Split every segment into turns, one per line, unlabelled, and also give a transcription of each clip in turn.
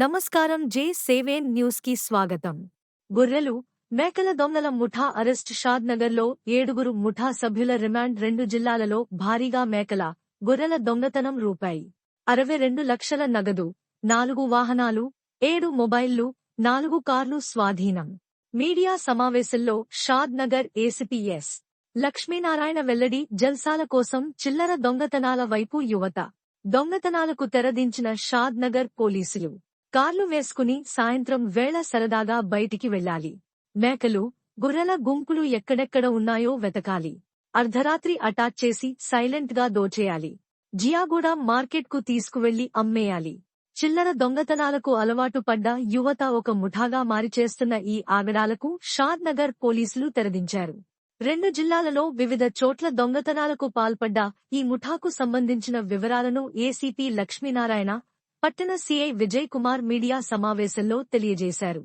నమస్కారం జే సేవేన్ న్యూస్కి స్వాగతం. గొర్రెలు మేకల దొంగల ముఠా అరెస్ట్ షాద్ నగర్లో ఏడుగురు ముఠా సభ్యుల రిమాండ్ రెండు జిల్లాలలో భారీగా మేకల గొర్రెల దొంగతనం రూపాయి. అరవై రెండు లక్షల నగదు నాలుగు వాహనాలు ఏడు మొబైల్లు నాలుగు కార్లు స్వాధీనం. మీడియా సమావేశంలో షాద్ నగర్ ఏసీపీఎస్ లక్ష్మీనారాయణ వెల్లడి జల్సాల కోసం చిల్లర దొంగతనాల వైపు యువత. దొంగతనాలకు తెరదించిన షాద్ నగర్ పోలీసులు. కార్లు వేసుకుని సాయంత్రం వేళ సరదాగా బయటికి వెళ్ళాలి. మేకలు గుర్రెల గుంపులు ఎక్కడెక్కడ ఉన్నాయో వెతకాలి. అర్ధరాత్రి అటాచ్ చేసి సైలెంట్గా దోచేయాలి. జియాగూడ మార్కెట్కు తీసుకువెళ్ళి అమ్మేయాలి. చిల్లర దొంగతనాలకు అలవాటు పడ్డ యువత ఒక ముఠాగా మారిచేస్తున్న ఈ ఆగడాలకు షాద్ నగర్ పోలీసులు తెరదించారు. రెండు జిల్లాలలో వివిధ చోట్ల దొంగతనాలకు పాల్పడ్డ ఈ ముఠాకు సంబంధించిన వివరాలను ఏసీపీ లక్ష్మీనారాయణ పట్టణ సీఐ విజయ్ కుమార్ మీడియా సమావేశంలో తెలియజేశారు.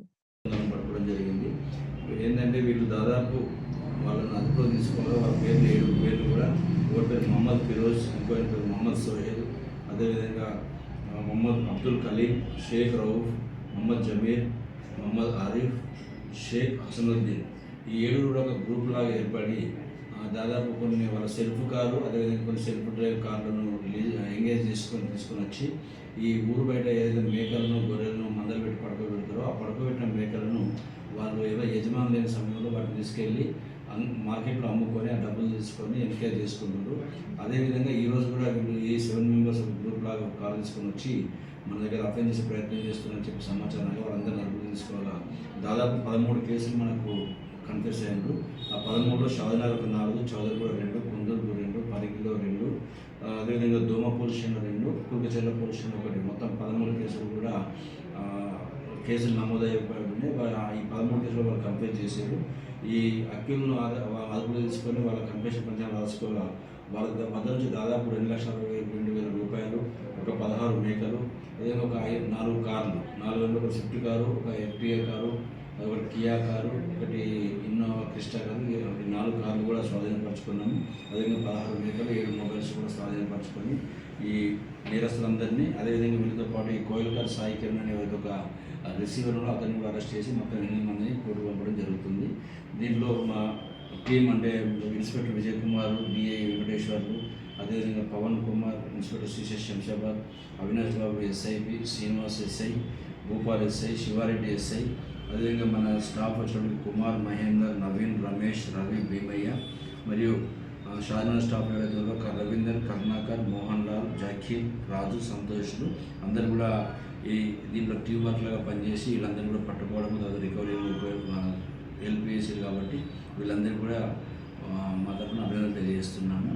ఏంటంటే వీళ్ళు దాదాపు వాళ్ళని అదుపులో తీసుకోవడం వాళ్ళ పేర్లు ఏడు పేర్లు కూడా ఒకటి పేరు మహమ్మద్ ఫిరోజ్ ఇంకో పేరు మహమ్మద్ సోహెల్ అదేవిధంగా మహమ్మద్ అబ్దుల్ కలీం షేక్ రౌఫ్ మహమ్మద్ జమీర్ మహమ్మద్ ఆరిఫ్ షేక్ హసనుద్దీన్ ఈ ఏడు కూడా ఒక గ్రూప్ లాగా ఏర్పడి దాదాపు కొన్ని వాళ్ళ సెల్ఫ్ కారు అదేవిధంగా కొన్ని సెల్ఫ్ డ్రైవ్ కార్లను రిలీజ్ ఎంగేజ్ చేసుకొని తీసుకొని వచ్చి ఈ ఊరు బయట ఏదైతే మేకలను గొర్రెలను మందలు పెట్టి పడుకోబెడతారో ఆ పడుకోబెట్టిన మేకలను వాళ్ళు ఏదో యజమాని లేని సమయంలో వాటిని తీసుకెళ్ళి మార్కెట్లో అమ్ముకొని ఆ డబ్బులు తీసుకొని ఎన్కేజ్ చేసుకుంటారు. అదేవిధంగా ఈరోజు కూడా వీళ్ళు ఈ సెవెన్ మెంబర్స్ గ్రూప్ లాగా ఒక కాల్ తీసుకొని వచ్చి మన దగ్గర అఫెన్స్ చేసే ప్రయత్నం చేస్తున్నారని చెప్పి సమాచారంగా వాళ్ళందరినీ అదుపులో తీసుకోవాలా? దాదాపు పదమూడు కేసులు మనకు కన్ఫ్యూస్ అయ్యారు. ఆ పదమూడులో షాదనగర్ నాలుగు చౌదరిగూడ రెండు కుందూరు రెండు పరిగిలో రెండు అదేవిధంగా దోమ పొల్యూషన్ రెండు కుర్కచెల్ల పొల్యూషన్ ఒకటి. మొత్తం పదమూడు కేసులు కూడా కేసులు కేసులు నమోదయ్యి ఈ పదమూడు కేసులు వాళ్ళు కంప్లైంట్ చేశారు. ఈ అక్యూలను అదుపులో తీసుకొని వాళ్ళ కంప్లైంట్ పంచాలు రాసుకోగా వాళ్ళ ద- వద్ద నుంచి దాదాపు రెండు లక్షల రెండు వేల రూపాయలు ఒక పదహారు మేకలు అదేవిధంగా ఒక ఐదు నాలుగు కార్లు నాలుగు వందలు ఒక స్విఫ్ట్ కారు ఒక ఎఫ్టీఏ కారు ఒకటి కియా కారు ఒకటి ఇన్నోవా క్రిస్టా కారు ఒకటి నాలుగు కార్లు కూడా స్వాధీనపరచుకున్నాము. అదేవిధంగా పదహారు మేకలు ఏడు మొబైల్స్ కూడా స్వాధీనపరచుకొని ఈ నేరస్తులందరినీ అదేవిధంగా వీళ్ళతో పాటు ఈ కోయిల్కర్ సాయి కిరణ్ అనే ఒక రిసీవర్ కూడా అతన్ని కూడా అరెస్ట్ చేసి మొత్తం ఎనిమిది మందిని కోర్టు పంపడం జరుగుతుంది. దీంట్లో మా టీం అంటే ఇన్స్పెక్టర్ విజయ్ కుమార్ డిఐ వెంకటేశ్వర్లు అదేవిధంగా Pavan Kumar inspector Srisesh Shamshabad Avinash Babu SIP Srinivas SI Bhupal SI Siva Reddy SI అదేవిధంగా మన స్టాఫ్ వచ్చినప్పుడు కుమార్ మహేందర్ నవీన్ రమేష్ రవి భీమయ్య మరియు ఆ, స్టాఫ్ ఎవరైతే రవీందర్ కరుణాకర్ మోహన్ లాల్ జాకీర్ రాజు సంతోష్లు అందరూ కూడా ఈ దీంట్లో టీమ్ వర్క్లుగా పనిచేసి వీళ్ళందరూ కూడా పట్టుకోవడం అది రికవరీ హెల్ప్ చేసారు కాబట్టి వీళ్ళందరూ కూడా మా తరఫున అభినందనలు తెలియజేస్తున్నాము.